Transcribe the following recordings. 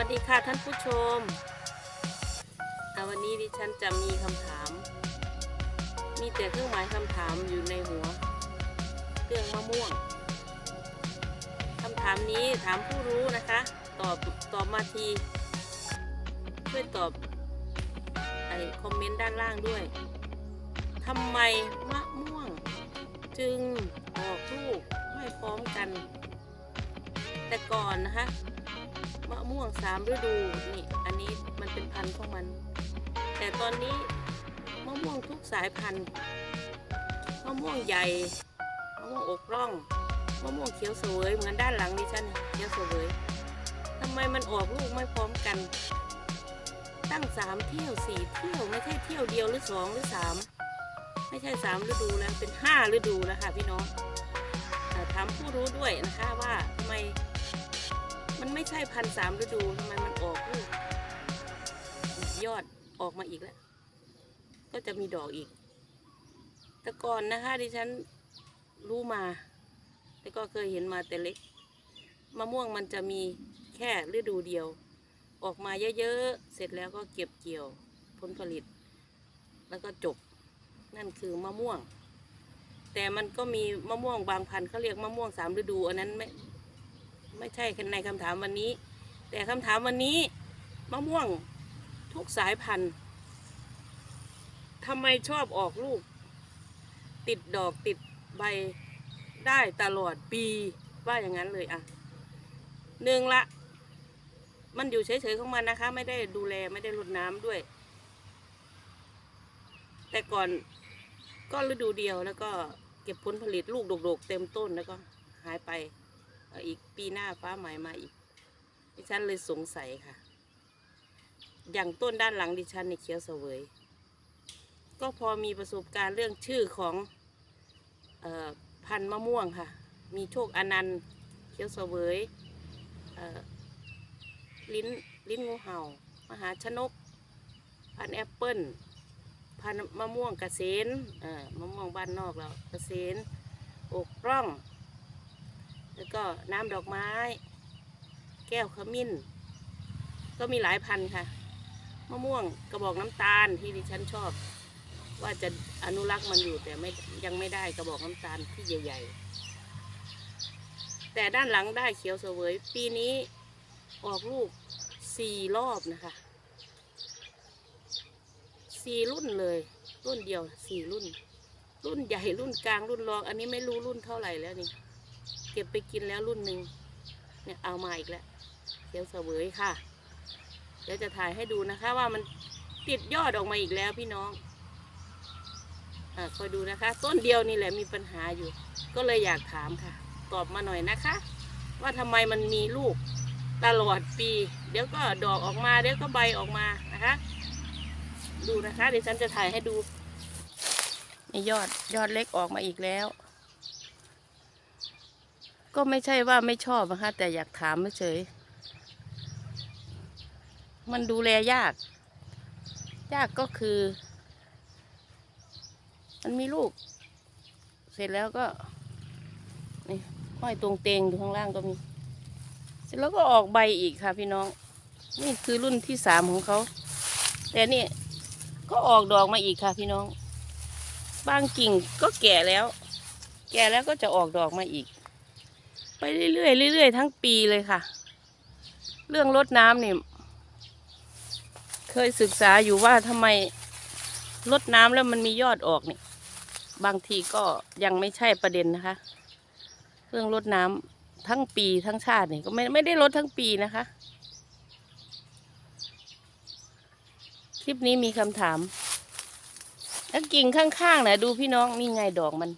วัสดีค่ะท่านผู้ชม วันนี้ดิฉันจะมีคำถาม มีแต่เครื่องหมายคำถามอยู่ในหัว เครื่องมะม่วง คำถามนี้ถามผู้รู้นะคะ ตอบตอบมาที ช่วยตอบไอคอมเมนต์ด้านล่างด้วย ทำไมมะม่วง จึงออกลูกไม่พร้อมกัน แต่ก่อนนะคะ มะม่วงสามฤดูนี่อันนี้มันเป็นพันธุ์ของมัน แต่ตอนนี้มะม่วงทุกสายพันธุ์มะม่วงใหญ่มะม่วงอกร่องมะม่วงเขียวเสวยเหมือนด้านหลังนี่ฉันเนี่ยเขียวเสวยทำไมมันออกลูกไม่พร้อมกัน ตั้งสามเที่ยวสี่เที่ยวไม่ใช่เที่ยวเดียวหรือสองหรือสามไม่ใช่สามฤดูแล้วเป็นห้าฤดูแล้วค่ะพี่น้องอ่ถามผู้รู้ด้วยนะคะว่าทำไม มันไม่ใช่พันสามฤดูทำไมมันออกลูกยอดออกมาอีกแล้ว ก็จะมีดอกอีก แต่ก่อนนะคะดิฉันรู้มา แต่ก็เคยเห็นมาแต่เล็ก มะม่วงมันจะมีแค่ฤดูเดียว ออกมาเยอะๆ เสร็จแล้วก็เก็บเกี่ยวผลผลิต แล้วก็จบ นั่นคือมะม่วง แต่มันก็มีมะม่วงบางพันธุ์เขาเรียกมะม่วงสามฤดู อันนั้นไม่ ไม่ใช่ในคำถามวันนี้ แต่คำถามวันนี้มะม่วงทุกสายพันธุ์ทำไมชอบออกลูก ติดดอกติดใบได้ตลอดปีว่าอย่างนั้นเลยอะหนึ่งละ มันอยู่เฉยๆของมันนะคะ ไม่ได้ดูแลไม่ได้รดน้ำด้วย แต่ก่อนก็ฤดูเดียวแล้วก็เก็บผลผลิตลูกดกๆ เต็มต้นแล้วก็หายไป อีกปีหน้าฟ้าใหม่มาอีก ดิฉันเลยสงสัยค่ะ อย่างต้นด้านหลังดิฉันในเขียวเสวย ก็พอมีประสบการณ์เรื่องชื่อของออพันธุ์มะม่วงค่ะ มีโชคอนันต์เขียวเสวยลิ้นลิ้นงูเห่า มหาชนก พันธุ์แอปเปิ้ลพันธุ์มะม่วงกระเซนมะม่วงบ้านนอกเรากระเซนอกร่อง แล้วก็น้ำดอกไม้ แก้วขมิ้น ก็มีหลายพันธ์ค่ะ มะม่วงกระบอกน้ำตาลที่ดิฉันชอบ ว่าจะอนุรักษ์มันอยู่แต่ไม่ยังไม่ได้กระบอกน้ำตาลที่ใหญ่ ๆ แต่ด้านหลังได้เขียวเสวย ปีนี้ออกลูกสี่รอบนะคะสี่รุ่นเลย รุ่นเดียวสี่รุ่น รุ่นใหญ่รุ่นกลางรุ่นรอง อันนี้ไม่รู้รุ่นเท่าไหร่แล้วนี่ ก็บไปกินแล้วรุ่นหนึ่งเนี่ยเอามาอีกแล้วเขียวเสวยค่ะ เดี๋ยวจะถ่ายให้ดูนะคะ ว่ามันติดยอดออกมาอีกแล้วพี่น้องอ่าคอยดูนะคะ ต้นเดียวนี่แหละมีปัญหาอยู่ ก็เลยอยากถามค่ะ ตอบมาหน่อยนะคะ ว่าทำไมมันมีลูกตลอดปี เดี๋ยวก็ดอกออกมา เดี๋ยวก็ใบออกมานะคะ ดูนะคะเดี๋ยวฉันจะถ่ายให้ดูนี่ยอดยอดเล็กออกมาอีกแล้ว ก็ไม่ใช่ว่าไม่ชอบนะคะแต่อยากถามเฉย มันดูแลยาก ยากก็คือ มันมีลูก เสร็จแล้วก็นี่ห้อยตรงเตงอยู่ข้างล่างก็มี เสร็จแล้วก็ออกใบอีกค่ะพี่น้อง นี่คือรุ่นที่สามของเขา แต่นี่ก็ออกดอกมาอีกค่ะพี่น้อง บางกิ่งก็แก่แล้ว แก่แล้วก็จะออกดอกมาอีก ไปเรื่อยๆเรื่อยๆทั้งปีเลยค่ะ เรื่องรดน้ำเนี่ยเคยศึกษาอยู่ว่าทำไมรดน้ำแล้วมันมียอดออกเนี่ย บางทีก็ยังไม่ใช่ประเด็นนะคะ เรื่องรดน้ำทั้งปีทั้งชาติเนี่ยก็ไม่ไม่ได้ลดทั้งปีนะคะ คลิปนี้มีคำถามแล้วกิ่งข้างๆนะดูพี่น้องนี่ไงดอกมัน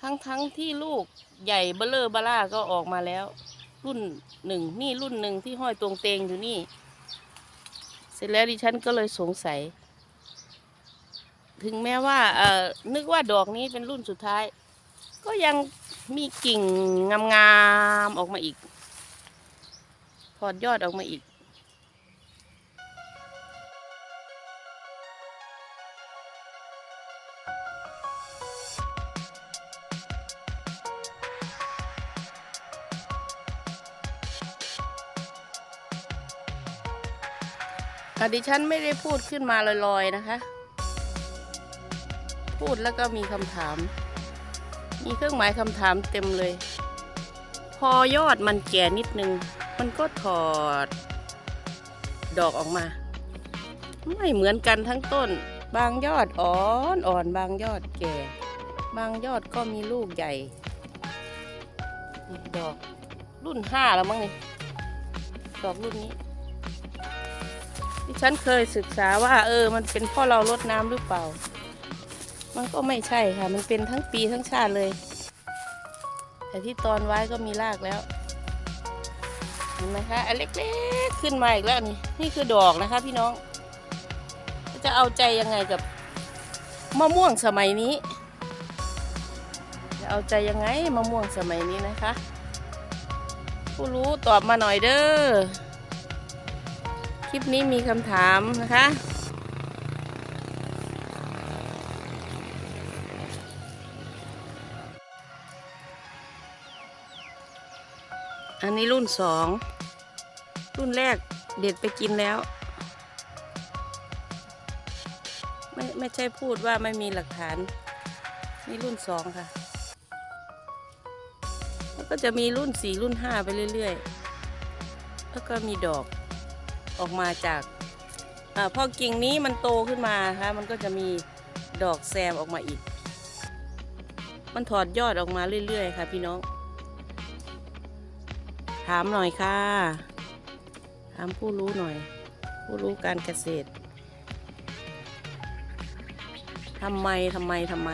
ทั้งทั้งที่ลูกใหญ่เบลเลอร์บล่าก็ออกมาแล้ว รุ่นหนึ่งนี่รุ่นหนึ่งที่ห้อยตรงเตงอยู่นี่ เสร็จแล้วดิฉันก็เลยสงสัย ถึงแม้ว่าเอ่อนึกว่าดอกนี้เป็นรุ่นสุดท้าย ก็ยังมีกิ่งงามๆออกมาอีกถอดยอดออกมาอีก อะดิฉันไม่ได้พูดขึ้นมาลอยๆนะคะ พูดแล้วก็มีคำถาม มีเครื่องหมายคำถามเต็มเลย พอยอดมันแก่นิดนึง มันก็ถอด ดอกออกมา ไม่เหมือนกันทั้งต้น บางยอดอ่อนอ่อนบางยอดแก่ บางยอดก็มีลูกใหญ่ดอกรุ่นห้าแล้วมั้งนี่ดอกรุ่นนี้ ที่ฉันเคยศึกษาว่า เออ มันเป็นเพ่อเราลดน้ำหรือเปล่า มันก็ไม่ใช่ค่ะ มันเป็นทั้งปีทั้งชาติเลย แต่ที่ตอนไว้ก็มีรากแล้วเห็นไหมคะอันเล็กๆขึ้นมาอีกแล้วนี่นี่คือดอกนะคะพี่น้อง จะเอาใจยังไงกับมะม่วงสมัยนี้ จะเอาใจยังไงมะม่วงสมัยนี้นะคะ ผู้รู้ตอบมาหน่อยเด้อ คลิปนี้มีคำถามนะคะ อันนี้รุ่นสอง รุ่นแรกเด็ดไปกินแล้ว ไม่ไม่ใช่พูดว่าไม่มีหลักฐาน นี่รุ่นสองค่ะ แล้วก็จะมีรุ่นสี่รุ่นห้าไปเรื่อย ๆ แล้วก็มีดอก ออกมาจากอพอกิ่งนี้มันโตขึ้นมาค่ะมันก็จะมีดอกแซมออกมาอีก มันถอดยอดออกมาเรื่อย ๆ ค่ะ พี่น้อง ถามหน่อยค่ะ ถามผู้รู้หน่อย ผู้รู้การเกษตรทำไมทำไมทำไม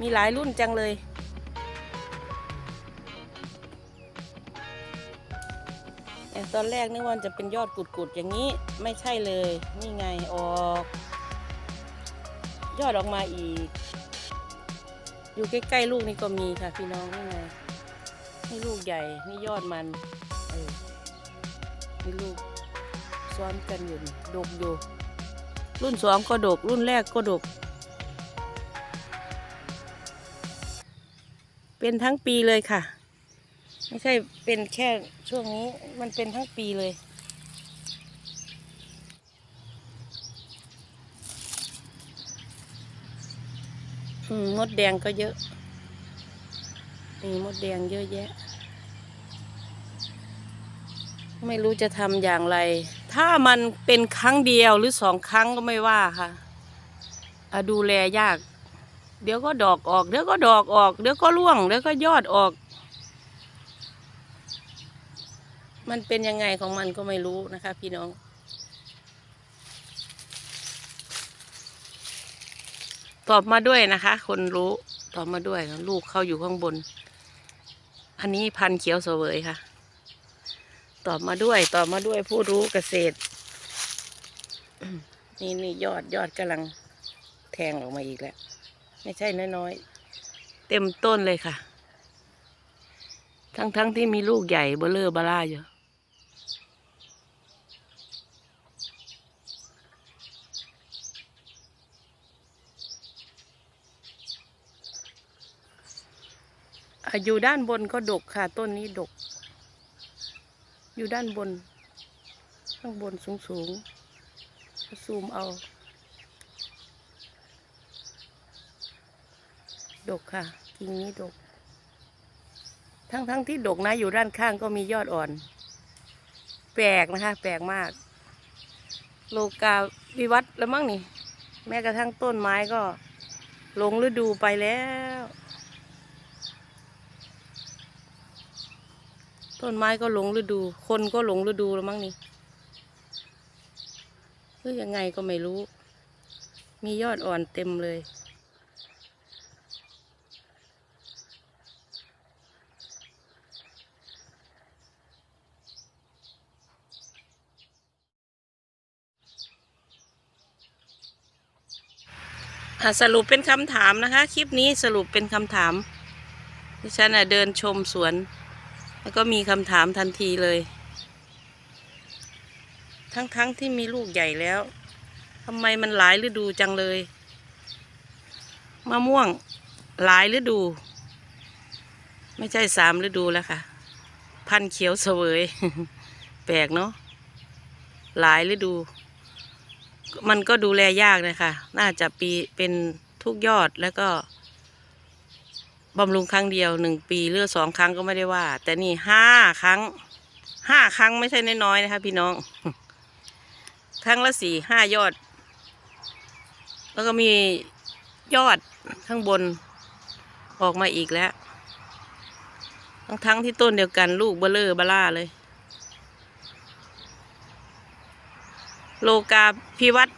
มีหลายรุ่นจังเลย แต่ตอนแรกนึกว่าจะเป็นยอดกุดๆอย่างนี้ไม่ใช่เลย นี่ไงออก ยอดออกมาอีก อยู่ใกล้ๆลูกนี่ก็มีค่ะพี่น้องนี่ไงนี่ลูกใหญ่นี่ยอดมันเออนี่ลูกซ้อนกันอยู่ดกอยู่รุ่นสองก็ดก รุ่นแรกก็ดก เป็นทั้งปีเลยค่ะ ไม่ใช่เป็นแค่ช่วงนี้มันเป็นทั้งปีเลย มดแดงก็เยอะมีมดแดงเยอะแยะ ไม่รู้จะทำอย่างไร ถ้ามันเป็นครั้งเดียวหรือสองครั้งก็ไม่ว่าค่ะอะดูแลยาก เดี๋ยวก็ดอกออก เดี๋ยวก็ดอกออก เดี๋ยวก็ร่วง เดี๋ยวก็ยอดออก มันเป็นยังไงของมันก็ไม่รู้นะคะ พี่น้อง ตอบมาด้วยนะคะ คนรู้ตอบมาด้วยลูกเขาอยู่ข้างบน อันนี้พันเขียวเสวยค่ะ ตอบมาด้วยตอบมาด้วยผู้รู้เกษตร นี่นี่ยอดยอดกำลังแทงออกมาอีกแล้ว ไม่ใช่น้อยๆ เต็มต้นเลยค่ะ ทั้งๆทที่มีลูกใหญ่เบลเลอร์บล่าอยู่ อะอยู่ด้านบนก็ดกค่ะ ต้นนี้ดก อยู่ด้านบน ข้างบนสูงสูงซูมเอา ดกค่ะกิ่งนี้ดก ทั้งทั้งที่ดกนะ อยู่ด้านข้างก็มียอดอ่อน แปลกนะคะ แปลกมาก โลกาวิวัฒน์แล้วมั้งนี่ แม้กระทั่งต้นไม้ก็ ลงฤดูไปแล้ว ต้นไม้ก็หลงฤดู คนก็หลงฤดูแล้วมั้งนี่คือยังไงก็ไม่รู้ มียอดอ่อนเต็มเลย สรุปเป็นคำถามนะคะ คลิปนี้สรุปเป็นคำถามที่ฉันเดินชมสวน แล้วก็มีคำถามทันทีเลย ทั้งๆทที่มีลูกใหญ่แล้วทำไมมันหลายฤดูจังเลยมะม่วงหลายฤดู ไม่ใช่สามฤดูแล้วค่ะ พันเขียวเสวย แปลกเนาะหลายฤดู มันก็ดูแลยากนะคะ น่าจะปีเป็นทุกยอดแล้วก็ บำรุงครั้งเดียวหนึ่งปีหรือดสองครั้งก็ไม่ได้ว่า แต่นี่ห้าครั้งห้าครั้งไม่ใช่น้อยๆนะคะพี่น้อง ครั้งละสี่ห้ายอด แล้วก็มียอดข้างบนออกมาอีกแล้ว ทั้งทั้งที่ต้นเดียวกันลูกเบลเลอร์บล่าเลย โลกาพิวัต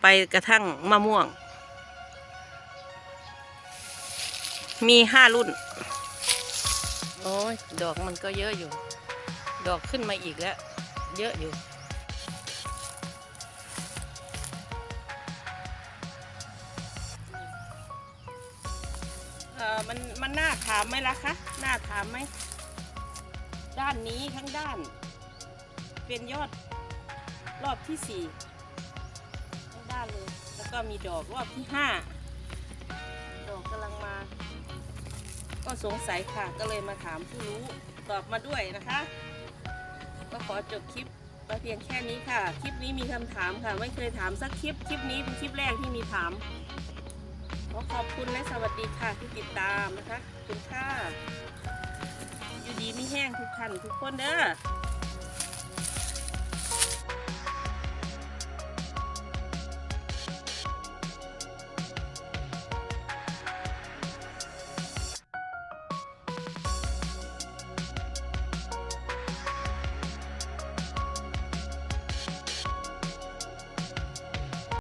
ไปกระทั่งมะม่วง มีห้ารุ่น โอ้ยดอกมันก็เยอะอยู่ ดอกขึ้นมาอีกแล้ว เยอะอยู่ เออมันมันน่าถามไหมล่ะคะน่าถามไหม ด้านนี้ทั้งด้าน เป็นยอดรอบที่สี่ทั้งด้านเลย แล้วก็มีดอกรอบที่ห้าดอกกำลังมา ก็สงสัยค่ะก็เลยมาถามผู้รู้ตอบมาด้วยนะคะ ก็ขอจบคลิปมาเพียงแค่นี้ค่ะ คลิปนี้มีคำถามค่ะ ไม่เคยถามสักคลิป คลิปนี้เป็นคลิปแรกที่มีถาม ขอขอบคุณและสวัสดีค่ะที่ติดตามนะคะ คุณค่ะ อยู่ดีไม่แห้งทุกท่านทุกคนเด้อ